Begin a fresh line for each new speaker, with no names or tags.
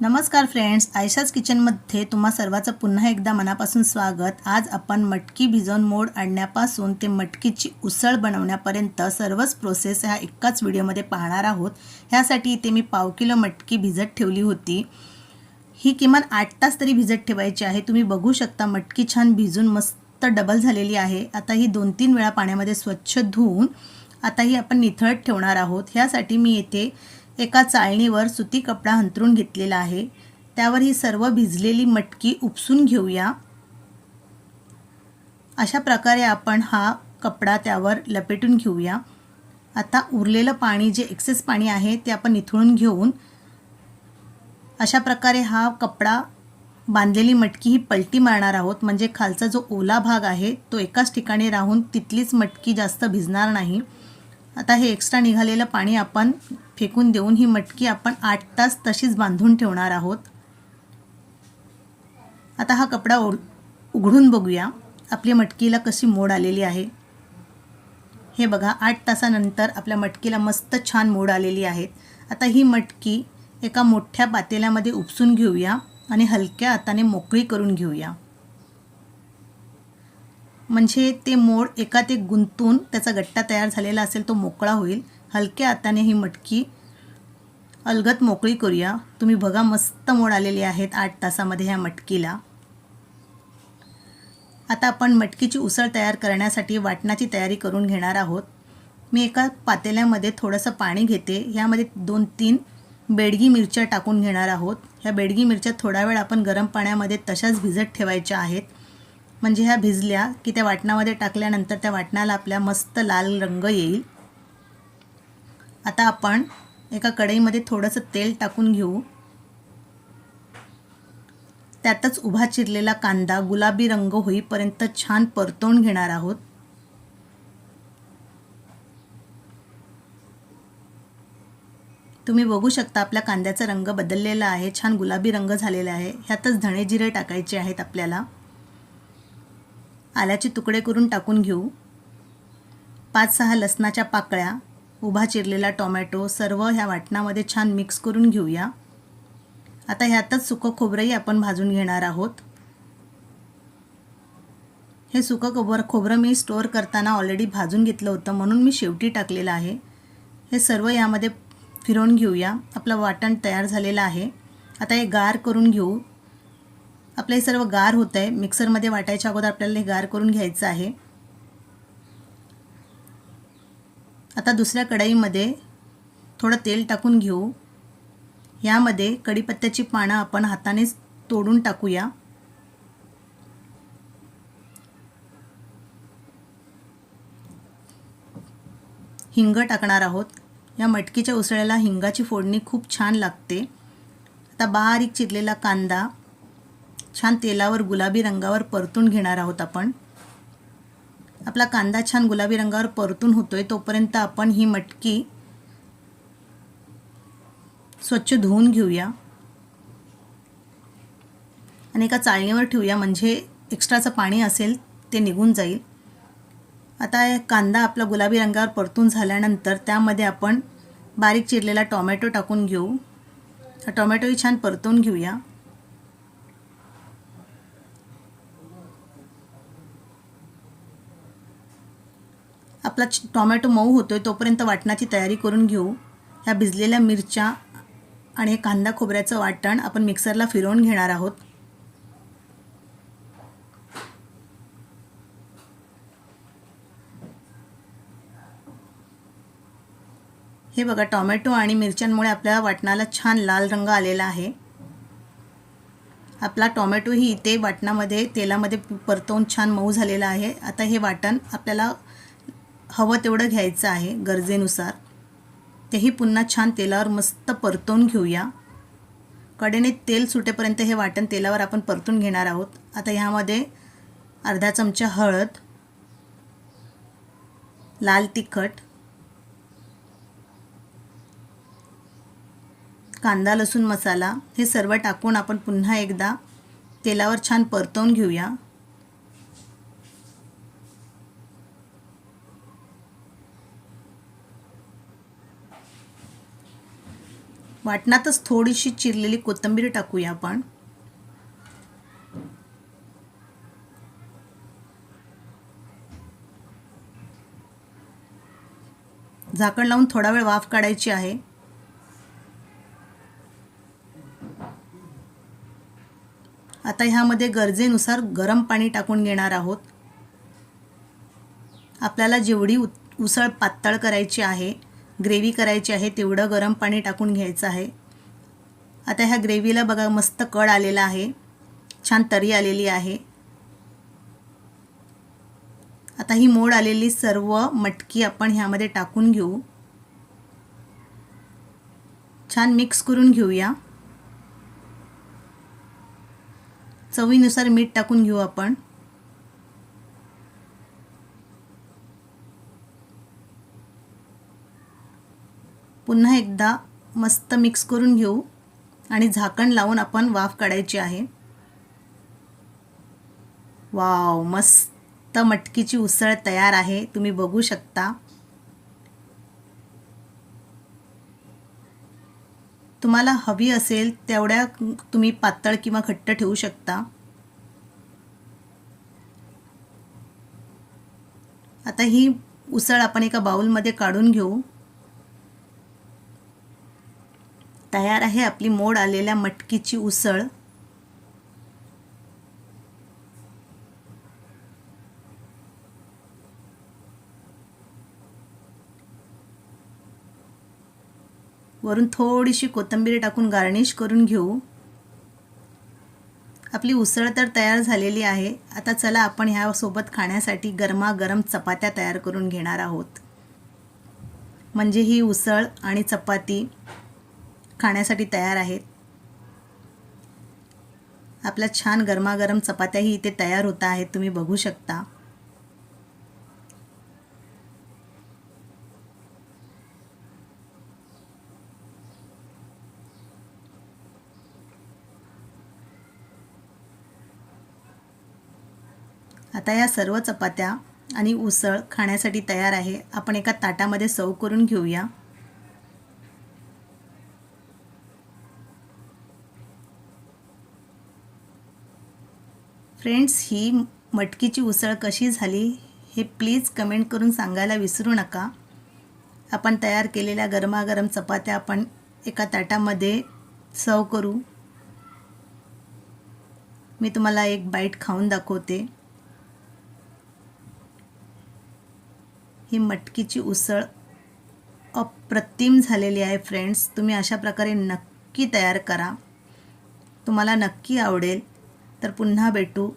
नमस्कार फ्रेंड्स आयशाच किचनमध्ये तुम्हा सर्वाचं पुन्हा एकदा मनापासून स्वागत. आज आपण मटकी भिजवून मोड आणण्यापासून ते मटकीची उसळ बनवण्यापर्यंत सर्वच प्रोसेस ह्या एकाच व्हिडिओमध्ये पाहणार आहोत. ह्यासाठी इथे मी पाव किलो मटकी भिजत ठेवली होती. ही किमान आठ तास तरी भिजत ठेवायची आहे. तुम्ही बघू शकता मटकी छान भिजून मस्त डबल झालेली आहे. आता ही दोन तीन वेळा पाण्यामध्ये स्वच्छ धुवून आता ही आपण निथळत ठेवणार आहोत. ह्यासाठी मी येथे एका चाळणीवर सुती कपडा अंथरून घेतलेला आहे. त्यावर ही सर्व भिजलेली मटकी उपसून घेऊया. अशा प्रकारे आपण हा कपडा त्यावर लपेटून घेऊया. आता उरलेलं पाणी जे एक्सेस पाणी आहे ते आपण निथळून घेऊन अशा प्रकारे हा कपडा बांधलेली मटकी ही पलटी मारणार आहोत. म्हणजे खालचा जो ओला भाग आहे तो एकाच ठिकाणी राहून तिथलीच मटकी जास्त भिजणार नाही. आता हे एक्स्ट्रा निघालेलं पाणी आपण फेकून देऊन ही मटकी आपण आठ तास तशीच बांधून ठेवणार आहोत. आता हा कपडा ओढ उघडून बघूया. आपली मटकीला कशी मोड आलेली आहे. हे बघा आठ तासानंतर आपल्या मटकीला मस्त छान मोड आलेली आहेत आता ही मटकी एका मोठ्या पातेल्यामध्ये उपसून घेऊया आणि हलक्या हाताने मोकळी करून घेऊया. म्हणजे ते मोड एकात एक गुंतून त्याचा गट्टा तयार झालेला असेल तो मोकळा होईल. हलक्या हाताने ही मटकी अलगत मोकळी करूया. तुम्ही बघा मस्त मोड आलेले आहेत आठ तासामध्ये ह्या मटकीला. आता आपण मटकीची उसळ तयार करण्यासाठी वाटणाची तयारी करून घेणार आहोत. मी एका पातेल्यामध्ये थोडंसं पाणी घेते. ह्यामध्ये दोन तीन बेडगी मिरच्या टाकून घेणार आहोत. ह्या बेडगी मिरच्या थोडा वेळ आपण गरम पाण्यामध्ये तशाच भिजत ठेवायच्या आहेत. म्हणजे ह्या भिजल्या की त्या वाटणामध्ये टाकल्यानंतर त्या वाटणाला आपल्या मस्त लाल रंग येईल. आता आपण एका कढईमध्ये थोडंसं तेल टाकून घेऊ. त्यातच उभा चिरलेला कांदा गुलाबी रंग होईपर्यंत छान परतवून घेणार आहोत. तुम्ही बघू शकता आपल्या कांद्याचा रंग बदललेला आहे छान गुलाबी रंग झालेला आहे. ह्यातच धणे जिरे टाकायचे आहेत आपल्याला. आल्याचे तुकडे करून टाकून घेऊ. पाच सहा लसणाच्या पाकळ्या उभा चिरलेला टोमॅटो सर्व ह्या वाटणामध्ये छान मिक्स करून घेऊया. आता ह्यातच सुकं खोबरंही आपण भाजून घेणार आहोत. हे सुकं खोबर खोबरं मी स्टोअर करताना ऑलरेडी भाजून घेतलं होतं म्हणून मी शेवटी टाकलेलं आहे. हे सर्व यामध्ये फिरवून घेऊया. आपलं वाटण तयार झालेलं आहे. आता हे गार करून घेऊ. आपलं हे सर्व गार होतं आहे मिक्सरमध्ये वाटायच्या अगोदर आपल्याला हे गार करून घ्यायचं आहे. आता दुसऱ्या कढईमध्ये थोडं तेल टाकून घेऊ. यामध्ये कढीपत्त्याची पानं आपण हातानेच तोडून टाकूया. हिंग टाकणार आहोत. या मटकीच्या उसळ्याला हिंगाची फोडणी खूप छान लागते. आता बारीक चिरलेला कांदा छान तेलावर गुलाबी रंगावर परतून घेणार आहोत आपण. आपला कांदा छान गुलाबी रंगावर परतून होतोय तोपर्यंत आपण ही मटकी स्वच्छ धुवून घेऊया. आणि एका चाळणीवर ठेवूया म्हणजे एक्स्ट्राचं पाणी असेल ते निघून जाईल. आता कांदा आपला गुलाबी रंगावर परतून झाल्यानंतर त्यामध्ये आपण बारीक चिरलेला टॉमॅटो टाकून घेऊ. टॉमॅटोही छान परतून घेऊया. आपला टॉमॅटो मऊ होतो आहे तोपर्यंत वाटणाची तयारी करून घेऊ. ह्या भिजलेल्या मिरच्या आणि कांदा खोबऱ्याचं वाटण आपण मिक्सरला फिरवून घेणार आहोत. हे बघा टॉमॅटो आणि मिरच्यांमुळे आपल्या वाटणाला छान लाल रंग आलेला आहे. आपला टॉमॅटोही इथे वाटणामध्ये तेलामध्ये परतवून छान मऊ झालेला आहे. आता हे वाटण आपल्याला हवं तेवढं घ्यायचं आहे गरजेनुसार. तेही पुन्हा छान तेलावर मस्त परतवून घेऊया. कडेने तेल सुटेपर्यंत हे वाटण तेलावर आपण परतून घेणार आहोत. आता ह्यामध्ये अर्धा चमचा हळद लाल तिखट कांदा लसूण मसाला हे सर्व टाकून आपण पुन्हा एकदा तेलावर छान परतवून घेऊया. वाटणातच थोडीशी चिरलेली कोथिंबीर टाकूया आपण. झाकण लावून थोडा वेळ वाफ काढायची आहे. आता ह्यामध्ये गरजेनुसार गरम पाणी टाकून घेणार आहोत. आपल्याला जेवढी उसळ पातळ करायची आहे ग्रेव्ही करायची आहे तेवढं गरम पाणी टाकून घ्यायचं आहे. आता ह्या ग्रेव्हीला बघा मस्त कड आलेला आहे. छान तरी आलेली आहे. आता ही मोड आलेली सर्व मटकी आपण ह्यामध्ये टाकून घेऊ. छान मिक्स करून घेऊया. चवीनुसार मीठ टाकून घेऊ आपण. पुन्हा एकदा मस्त मिक्स करून घेऊ आणि झाकण लावून आपण वाफ काढायची आहे. वाव मस्त मटकीची उसळ तयार आहे. तुम्ही बघू शकता. तुम्हाला हवी असेल तेवढ्या तुम्ही पातळ किंवा घट्ट ठेवू शकता. आता ही उसळ आपण एका बाउलमध्ये काढून घेऊ. तयार आहे आपली मोड आलेल्या मटकीची उसळ. वरून थोडीशी कोथिंबीर टाकून गार्निश करून घेऊ. आपली उसळ तर तयार झालेली आहे. आता चला आपण ह्यासोबत खाण्यासाठी गरमागरम चपात्या तयार करून घेणार आहोत. म्हणजे ही उसळ आणि चपाती. खाण्यासाठी तयार आहेत. आपल्या छान गरमागरम चपात्याही इथे तयार होत आहेत. तुम्ही बघू शकता. आता या सर्व चपात्या आणि उसळ खाण्यासाठी तयार आहे. आपण एका ताटामध्ये सर्व करून घेऊया. फ्रेंड्स ही मटकीची उसळ कशी झाली हे प्लीज कमेंट करून सांगायला विसरू नका. आपण तयार केलेल्या गरमागरम चपात्या आपण एका ताटामध्ये सर्व करू. मी तुम्हाला एक बाईट खाऊन दाखवते. ही मटकीची उसळ अप्रतिम झालेली आहे फ्रेंड्स. तुम्ही अशा प्रकारे नक्की तयार करा. तुम्हाला नक्की आवडेल. तर पुन्हा भेटू.